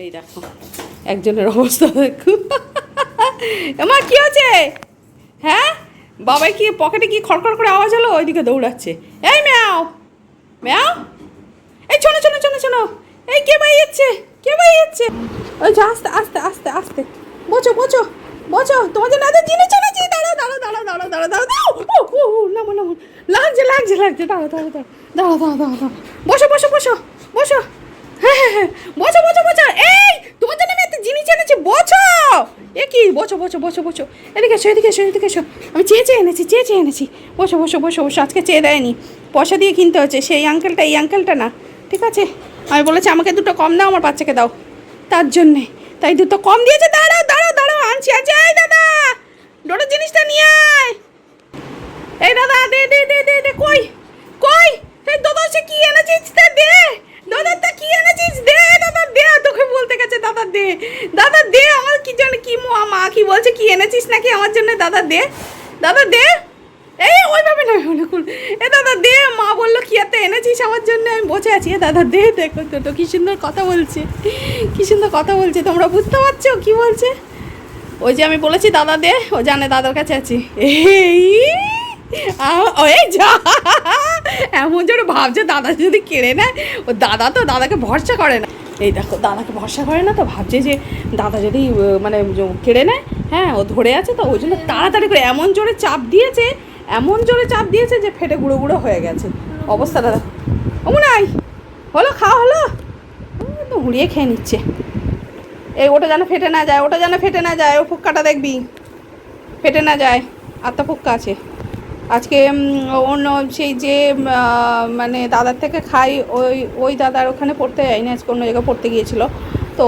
এই দেখো, একজনের অবস্থা দেখো। এমা কি হচ্ছে হ্যাঁ? বাবাই কি পকেটে কি খড়খড় করে আওয়াজ হলো? ওইদিকে দৌড়াচ্ছে। এই ম্যাও ম্যাও। এই শোনো শোনো শোনো শোনো এই কে বাই যাচ্ছে কে বাই যাচ্ছে ওই যে আস্তে আস্তে আস্তে আস্তে। বোঝো বোঝো বোঝো, তোমাদের এত জিনিস এনেছি দাঁড়া দাঁড়া দাঁড়াও দাঁড়া দাঁড়াও দাঁড়াও দাঁড়াও। ও ও নামো নামো লাগছে লাগছে লাগছে। দাঁড়া দাঁড়াও দাঁড়াও দাঁড়াও দাঁড়াও দাঁড়াও। বসো বসো বসো বসো। বসো বসো বসো। এই, তোমার জন্য আমি একটা জিনিস এনেছি, বসো। এ কি? বসো বসো বসো বসো। এদিকে এসো এদিকে এসো এদিকে এসো। আমি চেয়ে চেয়ে এনেছি, চেয়ে চেয়ে এনেছি। বসো বসো বসো বসো। আজকে চেয়ে দেয়নি। পয়সা দিয়ে কিনতে হচ্ছে সেই আঙ্কেলটা এই আঙ্কেলটা না। ঠিক আছে? আমি বলেছি, আমাকে দুটো কম দাও, আমার বাচ্চাকে দাও। তার জন্যে। তাই দুটো কম দিয়েছে। দাঁড়াও দাঁড়াও দাঁড়াও। আনছি আনছি। এই দাদা ডোটোর জিনিসটা নিয়ে আয়। এই দাদা, দে দে দে দে দে, কই? কই? এই দাদা সে কি এনেছিস দে। দাদা, তা কি এনেছিস? দে, দাদা, দে তোকে বলতে গেছে, দাদা, দে। দাদা, দে আমার কি জানে, কি মা কি বলছে, কি এনেছিস নাকি আমার জন্য? দাদা, দে। দাদা, দে। এই, ওইভাবে নয় অনুকূল এ, দাদা, দে, মা বলল, কি এত এনেছিস আমার জন্য? আমি বসে আছি। এ, দাদা, দে, দেখো তো তো কি সুন্দর কথা বলছে। কি সুন্দর কথা বলছে, তোমরা বুঝতে পারছ? কি বলছে? ওই যে আমি বলেছি, দাদা, দে, ও জানে, দাদার কাছে আছি। এই যা। এমন যেন ভাবছে দাদা যদি কেড়ে নেয়, ও দাদা তো দাদাকে ভরসা করে না। এই দেখো, দাদাকে ভরসা করে না তো ভাবছে যে দাদা যদি মানে কেড়ে নেয় হ্যাঁ ও ধরে আছে তো, ওই জন্য তাড়াতাড়ি করে, এমন জোরে চাপ দিয়েছে, এমন জোরে চাপ দিয়েছে যে ফেটে গুঁড়ো গুঁড়ো হয়ে গেছে। অবস্থাটা দাদা। ও নাই হলো খাওয়া হলো। তো হুড়িয়ে খেয়ে নিচ্ছে। এই, ওটা যেন ফেটে না যায়, ওটা যেন ফেটে না যায়, ও ফুক্কাটা দেখবি। ফেটে না যায় আত্মা ফুক্কা আছে। আজকে অন্য সেই যে মানে দাদার থেকে খাই, ওই ওই দাদার ওখানে পড়তে যায়নি, আজকে অন্য জায়গায় পড়তে গিয়েছিল। তো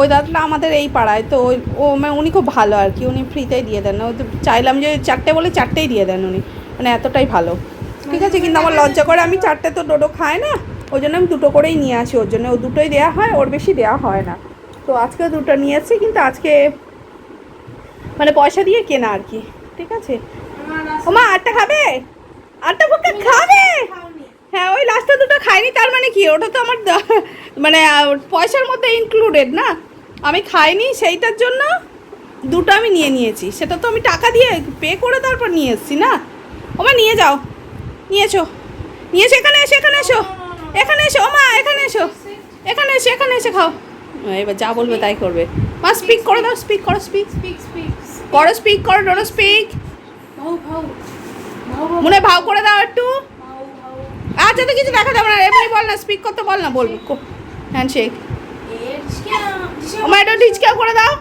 ওই দাদাটা আমাদের এই পাড়ায়, তো ও মানে উনি খুব ভালো আর কি, উনি ফ্রিতেই দিয়ে দেন। চাইলাম যে চারটে বলে চারটেই দিয়ে দেন উনি মানে এতটাই ভালো। ঠিক আছে, কিন্তু আমার লজ্জা করে আমি চারটে তো ডোডো খায় না, ওই জন্য আমি দুটো করেই নিয়ে আসি, ওর জন্য। ও দুটোই দেওয়া হয়, ওর বেশি দেওয়া হয় না। তো আজকে দুটো নিয়ে আসছি কিন্তু আজকে মানে পয়সা দিয়ে কেনা আর কি, ঠিক আছে? ওমা আটটা খাবে? আটটা ফুটটা খাবে? হ্যাঁ ওই লাস্টে দুটো খাইনি তার মানে কি? ওটা তো আমার মানে পয়সার মধ্যে ইনক্লুডেড না? আমি খাইনি সেইটার জন্য দুটো আমি নিয়ে নিয়েছি। সেটা তো আমি টাকা দিয়ে পে করে তারপর নিয়ে এসেছি না? ওমা নিয়ে যাও। নিয়েছো নিয়েছো এখানে এসো এখানে এসো। এখানে এসো ওমা এখানে এসো। এখানে এসো এখানে এসে খাও। এবার যা বলবে তাই করবে। মা স্পিক করে দাও স্পিক করো স্পিক স্পিক স্পিক করো স্পিক করো ডোরো স্পিক মনে হয় ভাও। করে দাও একটু। আচ্ছা তো কিছু দেখা যাবে না এমনি বল না স্পিক করতে বল না বলবি। হ্যান্ডশেক মা এটা ডিচকাও করে দাও।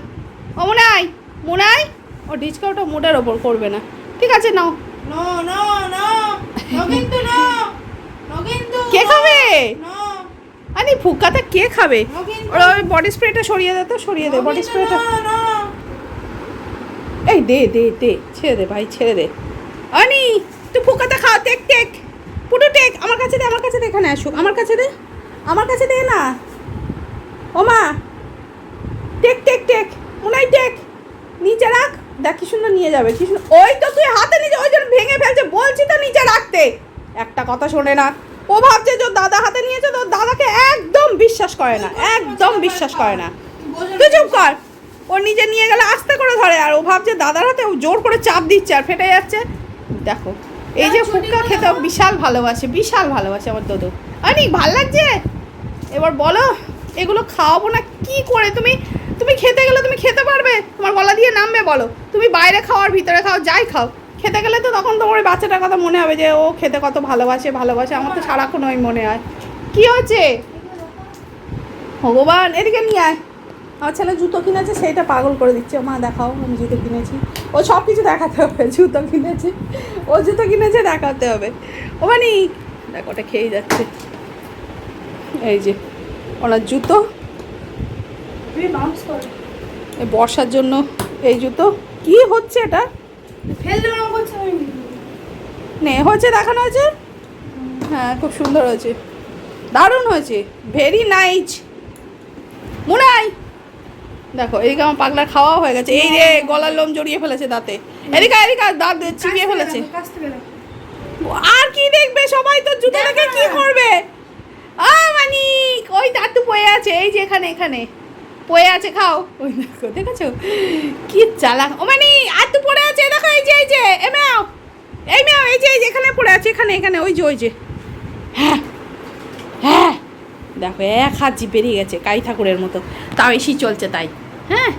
ও মনাই মনাই। ও ডিচকাওটা মুডের ওপর করবে না। ঠিক আছে নাও। কে খাবে? আরে ফুকাতে কে খাবে? ওর ওই বডি স্প্রেটা সরিয়ে দে তো সরিয়ে দে বডি স্প্রেটা এই দে দে দে, ছেড়ে দে ভাই, ছেড়ে দে। অনি তুই ফুকাতে খা টেক টেক পুটু টেক আমার কাছে দে, আমার কাছে দে, এখানে আসুক। আমার কাছে দে, আমার কাছে দে না। ও মা take take take Munai take নিচে রাখ, দেখ কি সুন্দর নিয়ে যাবে, কি সুন্দর। ওই তো তুই হাতে নিচে, ওই জন্য ভেঙে ফেলছে, বলছি তো নিচে রাখতে। একটা কথা শোনে না, ও ভাবছে যে দাদা হাতে নিয়েছে, তো দাদাকে একদম বিশ্বাস করে না, একদম বিশ্বাস করে না। তুই চুপ কর। ও নিজে নিয়ে গেলে আস্তে করে ধরে আর ও ভাবছে দাদার হাতে ও জোর করে চাপ দিচ্ছে আর ফেটে যাচ্ছে। দেখো এই যে ফুটকা খেতে বিশাল ভালোবাসে বিশাল ভালোবাসে আমার দাদু। অনেক ভালো লাগছে? এবার বলো এগুলো খাওয়াবো না কি করে? তুমি তুমি খেতে গেলে তুমি খেতে পারবে? তোমার গলা দিয়ে নামবে বলো। তুমি বাইরে খাওয়ার ভিতরে খাও যাই খাও। খেতে গেলে তো তখন তোমার ওই বাচ্চাটার কথা মনে হবে যে ও খেতে কত ভালোবাসে ভালোবাসে। আমার তো সারাক্ষণ ওই মনে হয়। কি হচ্ছে ভগবান এদিকে নিয়ে আয়। আমার ছেলে জুতো কিনেছে সেইটা পাগল করে দিচ্ছে। মা দেখাও আমি জুতো কিনেছি। ও সব কিছু দেখাতে হবে জুতো কিনেছে। ও জুতো কিনেছে দেখাতে হবে। ও মানে দেখ ওটা খেয়ে যাচ্ছে। এই যে ওনার জুতো। বর্ষার জন্য এই জুতো। কি হচ্ছে এটা? নে হয়েছে দেখানো হয়েছে? হ্যাঁ খুব সুন্দর হয়েছে। দারুণ হয়েছে। Very nice Munai! দেখো এদিকে আমার পাগলার খাওয়া হয়ে গেছে। এই রে গলার লোম জড়িয়ে ফেলেছে দাঁতে। এদিকে এদিকে দাঁত চিবিয়ে ফেলেছে। আর কি দেখবে? সবাই তো জুতো দেখে কি করবে? আ মানিক ওই দাঁতু পড়ে আছে এই যে এখানে এখানে। পড়ে আছে খাও। ওই দেখো দেখেছ? কি চালাক। ও মানে আর তো পড়ে আছে দেখো এই যে এই যে এ ম্যাও এই ম্যাও এই যে এখানে পড়ে আছে এখানে এখানে ওই যে ওই যে। হ্যাঁ দেখো, এক হাত জিপ বেরিয়ে গেছে কাই ঠাকুরের মতো। তাও এসি চলছে তাই। হ্যাঁ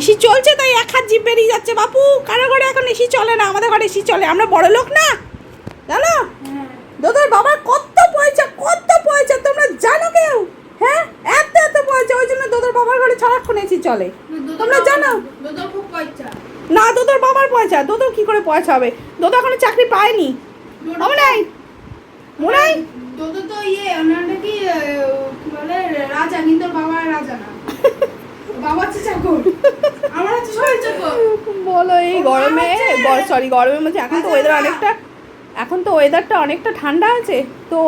এসি চলছে তাই, এক হাত জিপ বেরিয়ে যাচ্ছে, বাপু। কারও ঘরে এখন এসি চলে না, আমাদের ঘরে এসি চলে। আমরা বড় লোক না? জানো? দাদার বাবার কত পয়সা কত পয়সা, তোমরা জানো কেউ? হ্যাঁ এত এত পয়সা, ওই জন্য দাদার বাবার ঘরে সারাক্ষণ এসি চলে। তোমরা জানো? না, দাদার বাবার পয়সা। দাদার কি করে পয়সা হবে? দাদা এখনও চাকরি পায়নি। হবে নাই। মোনাই দুধ তো ইয়ে ওনারটা কি আহ, কি বলে রাজা কিন্তু বাবা রাজা না? বাবা হচ্ছে চাকর আমার হচ্ছে সবাই চাকর বলো এই গরমে সরি গরমের মধ্যে এখন তো ওয়েদার অনেকটা এখন তো ওয়েদারটা অনেকটা ঠান্ডা আছে তো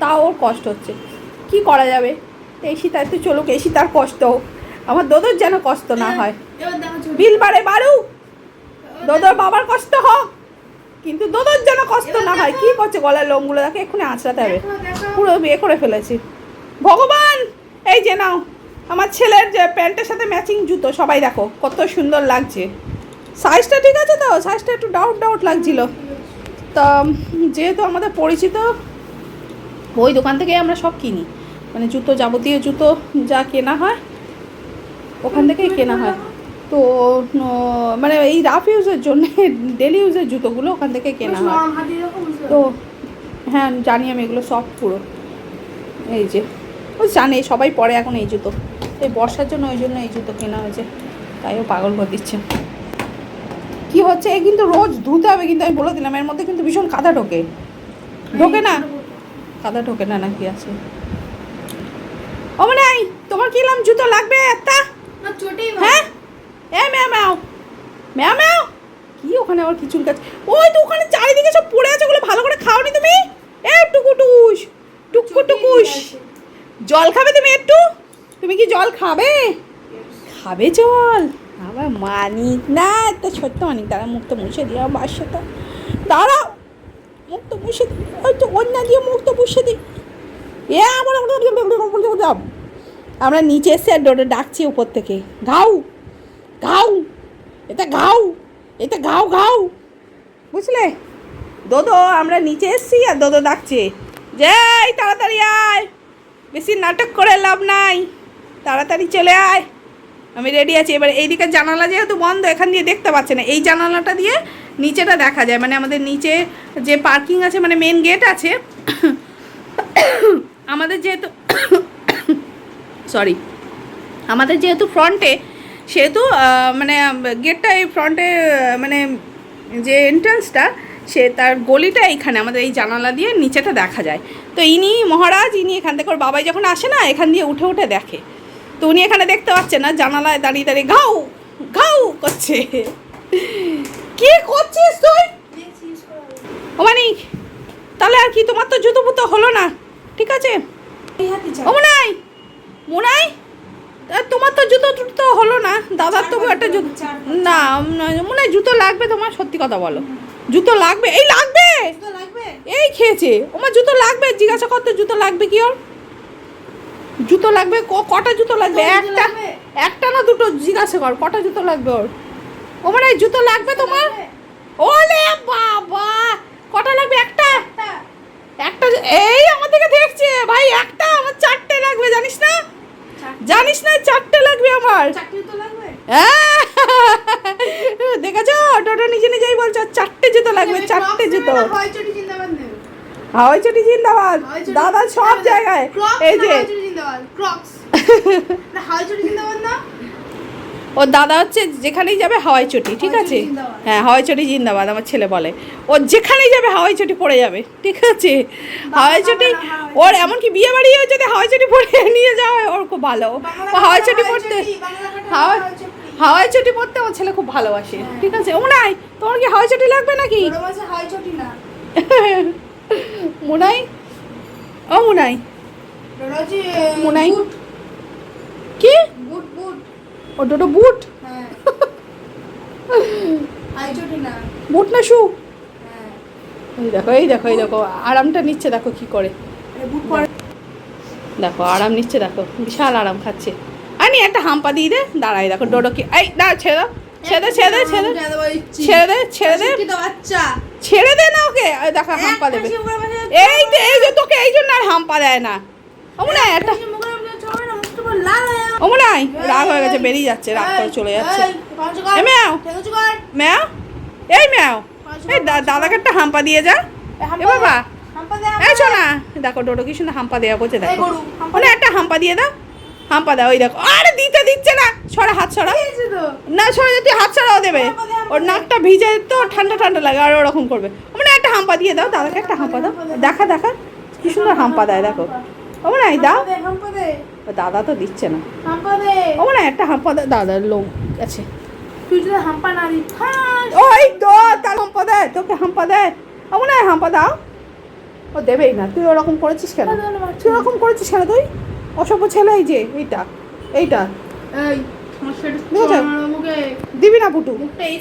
তাও ওর কষ্ট হচ্ছে। কি করা যাবে? এসি তাই তো চলুক এসি তার কষ্ট হোক। আমার দোদর যেন কষ্ট না হয় ছবি। বিল বাড়ে বাড়ুক দোদর বাবার কষ্ট হোক। কিন্তু দোদর যেন কষ্ট না হয়। কি করছে? গলার লোমগুলো দেখে এক্ষুনি আঁচড়াতে হবে। পুরো বিয়ে করে ফেলেছি। ভগবান! এই যে নাও আমার ছেলের যে প্যান্টের সাথে ম্যাচিং জুতো সবাই দেখো কত সুন্দর লাগছে। সাইজটা ঠিক আছে তো? সাইজটা একটু ডাউট ডাউট লাগছিল। তা যেহেতু আমাদের পরিচিত ওই দোকান থেকে আমরা সব কিনি। মানে জুতো যাবতীয় জুতো যা কেনা হয় ওখান থেকেই কেনা হয়। তো মানে এই রাফ ইউজের জন্য ডেলি ইউজের জুতোগুলো ওখান থেকে কেনা হয়। তো হ্যাঁ জানি আমি এগুলো সব পুরো। এই যে ও জানে সবাই পরে এখন এই জুতো। এই বর্ষার জন্য ওই জন্য এই জুতো কেনা হয়েছে। তাইও পাগল করে দিচ্ছে। কি হচ্ছে? এ কিন্তু রোজ ধুতে হবে কিন্তু আমি বলে দিলাম এর মধ্যে কিন্তু ভীষণ কাদা ঢোকে। ঢোকে না? কাদা ঢোকে। না নাকি আছে? ও নাই তোমার কিলাম জুতো লাগবে একটা? হ্যাঁ? এ ম্যাও ম্যাও। ম্যাও ম্যাও। কি ওখানে আবার কিছু গাছ ওই তো ওখানে চারিদিকে সব পড়ে আছে, ওগুলো ভালো করে খাওনি তুমি? এ টুকুটুস টুকু টুকুস জল খাবে তুমি একটু? তুমি কি জল খাবে? খাবে জল। আবার মানিক না, একটা ছোট্ট মানিক, দাঁড়া, মুখটা মুছে আমার বাসাটা দাঁড়াও মুখটা মুছে দিই। ওই তো অন্যা দিয়ে মুখটা মুছে দিই। এ আমার আমরা নিচে এসে আর ডাকছি উপর থেকে। ঘাউ। ঘাউ, এটা ঘাউ এটা ঘাউ ঘাউ। বুঝলে? দোদো, আমরা নিচে এসছি আর দোদো ডাকছে। যাই, তাড়াতাড়ি আয়। বেশি নাটক করে লাভ নাই। তাড়াতাড়ি চলে আয়। আমি রেডি আছি। এবার এইদিকে জানালা যেহেতু বন্ধ, এখান দিয়ে দেখতে পাচ্ছে না। এই জানালাটা দিয়ে নিচেটা দেখা যায়। মানে আমাদের নিচে যে পার্কিং আছে মানে মেন গেট আছে, আমাদের যেহেতু সরি আমাদের যেহেতু ফ্রন্টে সেহেতু মানে গেটটা এই ফ্রন্টে মানে যে এন্ট্রান্সটা সে তার গলিটা এইখানে আমাদের এই জানালা দিয়ে নিচেটা দেখা যায়। তো ইনি মহারাজ ইনি এখান থেকে ওর বাবাই যখন আসে না এখান দিয়ে উঠে উঠে দেখে। তো উনি এখানে দেখতে পাচ্ছেন না জানালায় দাঁড়িয়ে দাঁড়িয়ে ঘাউ ঘাউ করছে। কি করছিস তুই। ও মানিক তাহলে আর কি তোমার তো জুতো পুতো হলো না ঠিক আছে। ও মোনাই মোনাই! তা তোমার তো জুতো টুতো হলো না। দাদার তবু একটা জুতো না মনে হয় জুতো লাগবে তোমার সত্যি কথা বলো। জুতো লাগবে? এই লাগবে? এই খেয়েছে। ওমার জুতো লাগবে? জিজ্ঞাসা করতে জুতো লাগবে কি ওর? জুতো লাগবে? ক- কটা জুতো লাগবে? একটা একটা না দুটো? জিজ্ঞাসা কর কটা জুতো লাগবে ওর? ও মানে জুতো লাগবে তোমার? ওলে বাবা! কটা লাগবে? একটা? একটা। এই আমার দিকে দেখছে। ভাই একটা আমার চারটে লাগবে জানিস না? জানিস না চারটে লাগবে আমার। দেখেছ? হ্যাঁ। টোটো নিজে নিজেই বলছো চারটে জুতো লাগবে চারটে জুতো। হাওয়াই চটি জিন্দাবাদ দাদা সব জায়গায়। এই যে। হাওয়াই চটি জিন্দাবাদ না? ও দাদা হচ্ছে যেখানেই যাবে হাওয়াই চটি ঠিক আছে? হ্যাঁ হাওয়াই চটি জিন্দাবাদ আমার ছেলে বলে। ও যেখানেই যাবে হাওয়াই চটি পড়ে যাবে ঠিক আছে? হাওয়াই চটি ওর এমনকি বিয়ে বাড়িও যদি হাওয়াই চটি পরে নিয়ে যাওয়া হয় ওর খুব ভালো। ও হাওয়াই চটি চটি, বাংলা হাওয়াই চটি। পরতে আমার ছেলে খুব ভালোবাসে ঠিক আছে? ও নাই তোমার কি হাওয়াই চটি লাগবে নাকি? ওরা। মুনাই? ও মুনাই। মুনাই? কি। ও দুটো বুট না। বুট না শু হ্যাঁ। এই দেখো এই দেখো এই দেখো আরামটা নিচ্ছে দেখো কি করে। বুট দেখো আরাম নিচ্ছে দেখো বিশাল আরাম খাচ্ছে। আর মানি একটা হাম্পা দিয়ে দে দাঁড়াই দেখো ডোডো কি এই দাঁড়া ছেড়ে ছেড়ে ছেড়ে দে ছেড়ে ছেড়ে দে ছেড়ে দে। বাচ্চা। ছেড়ে দে না ওকে। দেখো হাম্পা দেবে। এই যে এই যে তোকে এই জন্য আর হাম্পা দেয় না। একটা না, মুখটা পুরো লাল হয়ে? যাবে। অমনাই রাগ হয়ে গেছে বেরিয়ে যাচ্ছে রাগ করে চলে যাচ্ছে। এ ম্যাও। ম্যাও? এই ম্যাও। এই দাদাকে একটা হাম্পা দিয়ে যা। এ বাবা। এই। শোনা। দেখো ডোডো কি সুন্দর হাম্পা দেওয়া করছে দেখো। ওনে একটা হাম্পা দিয়ে দাও। হাম্পা দাও ওই দেখো। আরে দিতে দিচ্ছে না। ছড়া হাত ছড়া না ছড়া তুই হাত ছড়াও দেবে। ওর। নাকটা ভিজে তো ঠান্ডা ঠান্ডা লাগে আর ওরকম করবে। ওমনে একটা হাম্পা দিয়ে দাও দাদাকে একটা হাম্পা দাও। দেখা দেখা। কি সুন্দর হাম্পা দেয় দেখো। দাও। হাম্পা দে, দে, ও দাদা তো দিচ্ছে না। দে। ওমনে একটা হাম্পা দাও দাদার লোক আছে। তুই যদি হাম্পা না দিস। ওই তো তার হাম্পা দেয় তোকে হাম্পা দেয় ওমনে হাম্পা দাও। ও দেবেই না। তুই ওরকম করেছিস কেন? তুই ওরকম করেছিস কেন তুই? অসভ্য ছেলে এই যে এইটা এইটা। দিবি না পুটু। এই